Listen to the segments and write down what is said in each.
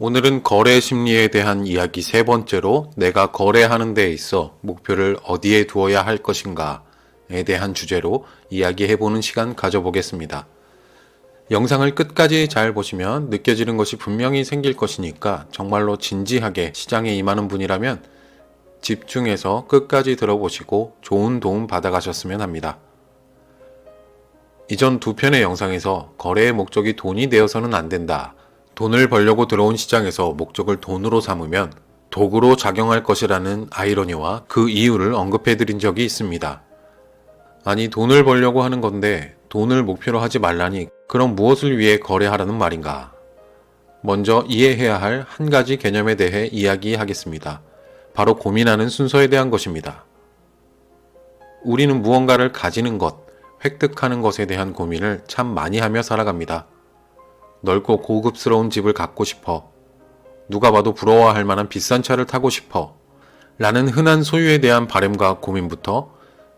오늘은 거래 심리에 대한 이야기 세 번째로 내가 거래하는 데 있어 목표를 어디에 두어야 할 것인가에 대한 주제로 이야기해보는 시간 가져보겠습니다. 영상을 끝까지 잘 보시면 느껴지는 것이 분명히 생길 것이니까 정말로 진지하게 시장에 임하는 분이라면 집중해서 끝까지 들어보시고 좋은 도움 받아가셨으면 합니다. 이전 두 편의 영상에서 거래의 목적이 돈이 되어서는 안 된다. 돈을 벌려고 들어온 시장에서 목적을 돈으로 삼으면 도구로 작용할 것이라는 아이러니와 그 이유를 언급해 드린 적이 있습니다. 아니, 돈을 벌려고 하는 건데 돈을 목표로 하지 말라니 그럼 무엇을 위해 거래하라는 말인가? 먼저 이해해야 할 한 가지 개념에 대해 이야기하겠습니다. 바로 고민하는 순서에 대한 것입니다. 우리는 무언가를 가지는 것, 획득하는 것에 대한 고민을 참 많이 하며 살아갑니다. 넓고 고급스러운 집을 갖고 싶어. 누가 봐도 부러워할 만한 비싼 차를 타고 싶어. 라는 흔한 소유에 대한 바램과 고민부터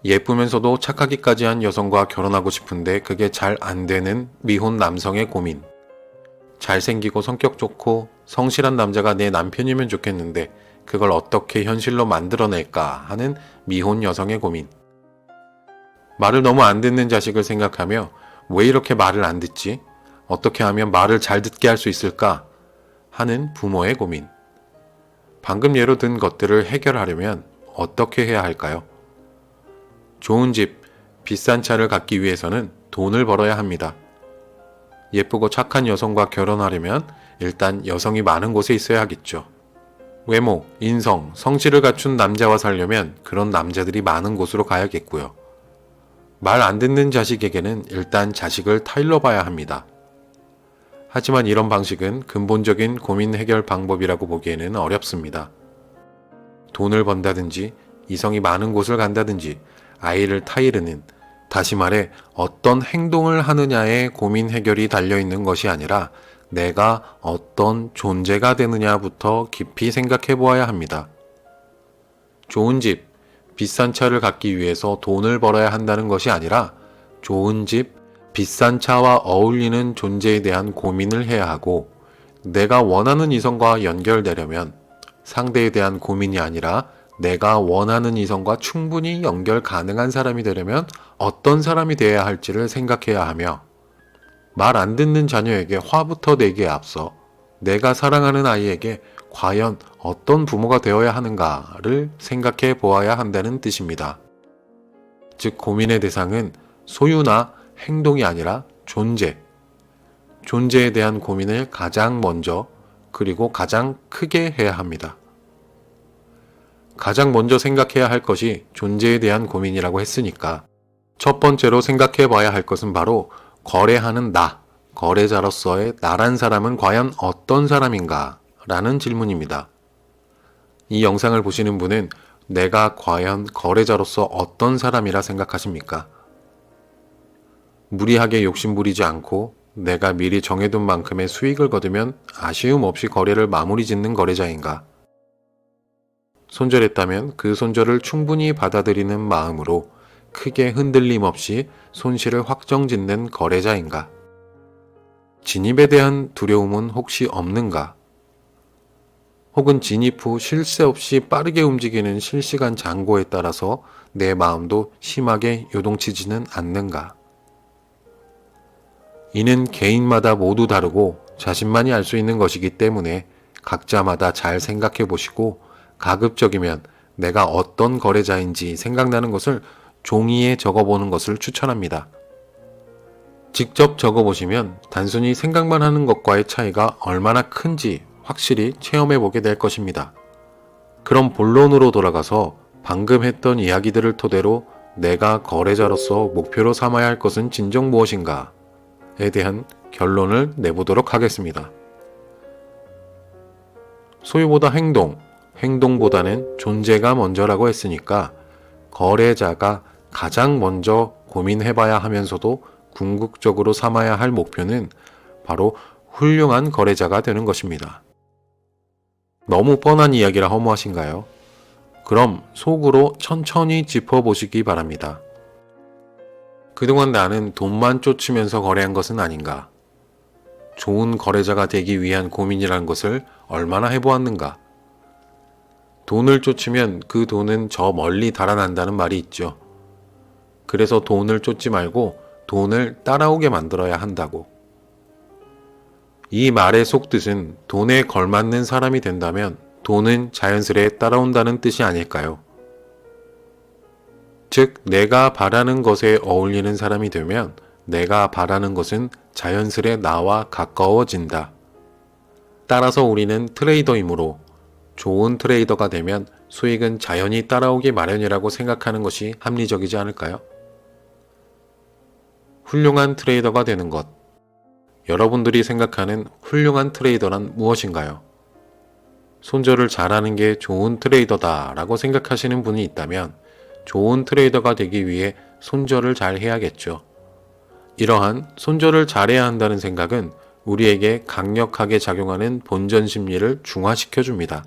예쁘면서도 착하기까지 한 여성과 결혼하고 싶은데 그게 잘 안 되는 미혼 남성의 고민. 잘생기고 성격 좋고 성실한 남자가 내 남편이면 좋겠는데 그걸 어떻게 현실로 만들어낼까 하는 미혼 여성의 고민. 말을 너무 안 듣는 자식을 생각하며 왜 이렇게 말을 안 듣지? 어떻게 하면 말을 잘 듣게 할 수 있을까? 하는 부모의 고민. 방금 예로 든 것들을 해결하려면 어떻게 해야 할까요? 좋은 집, 비싼 차를 갖기 위해서는 돈을 벌어야 합니다. 예쁘고 착한 여성과 결혼하려면 일단 여성이 많은 곳에 있어야 하겠죠. 외모, 인성, 성실을 갖춘 남자와 살려면 그런 남자들이 많은 곳으로 가야겠고요. 말 안 듣는 자식에게는 일단 자식을 타일러 봐야 합니다. 하지만 이런 방식은 근본적인 고민 해결 방법이라고 보기에는 어렵습니다. 돈을 번다든지 이성이 많은 곳을 간다든지 아이를 타이르는 다시 말해 어떤 행동을 하느냐에 고민 해결이 달려 있는 것이 아니라 내가 어떤 존재가 되느냐부터 깊이 생각해 보아야 합니다. 좋은 집, 비싼 차를 갖기 위해서 돈을 벌어야 한다는 것이 아니라 좋은 집, 비싼 차와 어울리는 존재에 대한 고민을 해야 하고 내가 원하는 이성과 연결되려면 상대에 대한 고민이 아니라 내가 원하는 이성과 충분히 연결 가능한 사람이 되려면 어떤 사람이 되어야 할지를 생각해야 하며 말 안 듣는 자녀에게 화부터 내기에 앞서 내가 사랑하는 아이에게 과연 어떤 부모가 되어야 하는가를 생각해 보아야 한다는 뜻입니다. 즉, 고민의 대상은 소유나 행동이 아니라 존재. 존재에 대한 고민을 가장 먼저 그리고 가장 크게 해야 합니다. 가장 먼저 생각해야 할 것이 존재에 대한 고민이라고 했으니까 첫 번째로 생각해 봐야 할 것은 바로 거래하는 나, 거래자로서의 나란 사람은 과연 어떤 사람인가? 라는 질문입니다. 이 영상을 보시는 분은 내가 과연 거래자로서 어떤 사람이라 생각하십니까? 무리하게 욕심부리지 않고 내가 미리 정해둔 만큼의 수익을 거두면 아쉬움 없이 거래를 마무리 짓는 거래자인가? 손절했다면 그 손절을 충분히 받아들이는 마음으로 크게 흔들림 없이 손실을 확정 짓는 거래자인가? 진입에 대한 두려움은 혹시 없는가? 혹은 진입 후쉴새 없이 빠르게 움직이는 실시간 잔고에 따라서 내 마음도 심하게 요동치지는 않는가? 이는 개인마다 모두 다르고 자신만이 알 수 있는 것이기 때문에 각자마다 잘 생각해 보시고 가급적이면 내가 어떤 거래자인지 생각나는 것을 종이에 적어보는 것을 추천합니다. 직접 적어보시면 단순히 생각만 하는 것과의 차이가 얼마나 큰지 확실히 체험해 보게 될 것입니다. 그럼 본론으로 돌아가서 방금 했던 이야기들을 토대로 내가 거래자로서 목표로 삼아야 할 것은 진정 무엇인가에 대한 결론을 내보도록 하겠습니다. 소유보다 행동, 행동보다는 존재가 먼저라고 했으니까 거래자가 가장 먼저 고민해봐야 하면서도 궁극적으로 삼아야 할 목표는 바로 훌륭한 거래자가 되는 것입니다. 너무 뻔한 이야기라 허무하신가요? 그럼 속으로 천천히 짚어보시기 바랍니다. 그동안 나는 돈만 쫓으면서 거래한 것은 아닌가? 좋은 거래자가 되기 위한 고민이라는 것을 얼마나 해보았는가. 돈을 쫓으면 그 돈은 저 멀리 달아난다는 말이 있죠. 그래서 돈을 쫓지 말고 돈을 따라오게 만들어야 한다고. 이 말의 속뜻은 돈에 걸맞는 사람이 된다면 돈은 자연스레 따라온다는 뜻이 아닐까요? 즉, 내가 바라는 것에 어울리는 사람이 되면 내가 바라는 것은 자연스레 나와 가까워진다. 따라서 우리는 트레이더이므로 좋은 트레이더가 되면 수익은 자연히 따라오기 마련이라고 생각하는 것이 합리적이지 않을까요? 훌륭한 트레이더가 되는 것. 여러분들이 생각하는 훌륭한 트레이더란 무엇인가요? 손절을 잘하는 게 좋은 트레이더다 라고 생각하시는 분이 있다면 좋은 트레이더가 되기 위해 손절을 잘 해야겠죠. 이러한 손절을 잘해야 한다는 생각은 우리에게 강력하게 작용하는 본전 심리를 중화시켜 줍니다.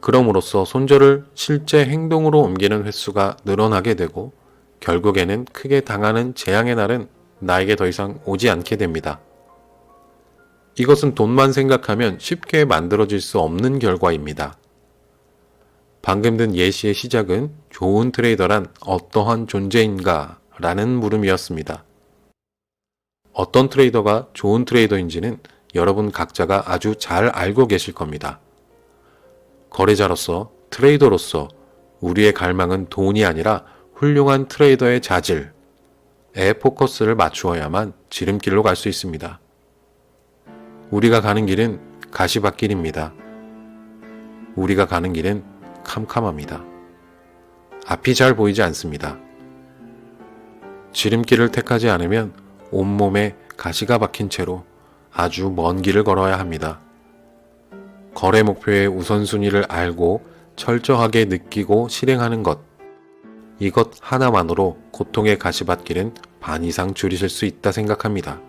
그럼으로써 손절을 실제 행동으로 옮기는 횟수가 늘어나게 되고 결국에는 크게 당하는 재앙의 날은 나에게 더 이상 오지 않게 됩니다. 이것은 돈만 생각하면 쉽게 만들어질 수 없는 결과입니다. 방금 든 예시의 시작은 좋은 트레이더란 어떠한 존재인가 라는 물음이었습니다. 어떤 트레이더가 좋은 트레이더인지는 여러분 각자가 아주 잘 알고 계실 겁니다. 거래자로서, 트레이더로서 우리의 갈망은 돈이 아니라 훌륭한 트레이더의 자질에 포커스를 맞추어야만 지름길로 갈 수 있습니다. 우리가 가는 길은 가시밭길입니다. 우리가 가는 길은 캄캄합니다. 앞이 잘 보이지 않습니다. 지름길을 택하지 않으면 온몸에 가시가 박힌 채로 아주 먼 길을 걸어야 합니다. 거래 목표의 우선순위를 알고 철저하게 느끼고 실행하는 것. 이것 하나만으로 고통의 가시밭길은 반 이상 줄이실 수 있다 생각합니다.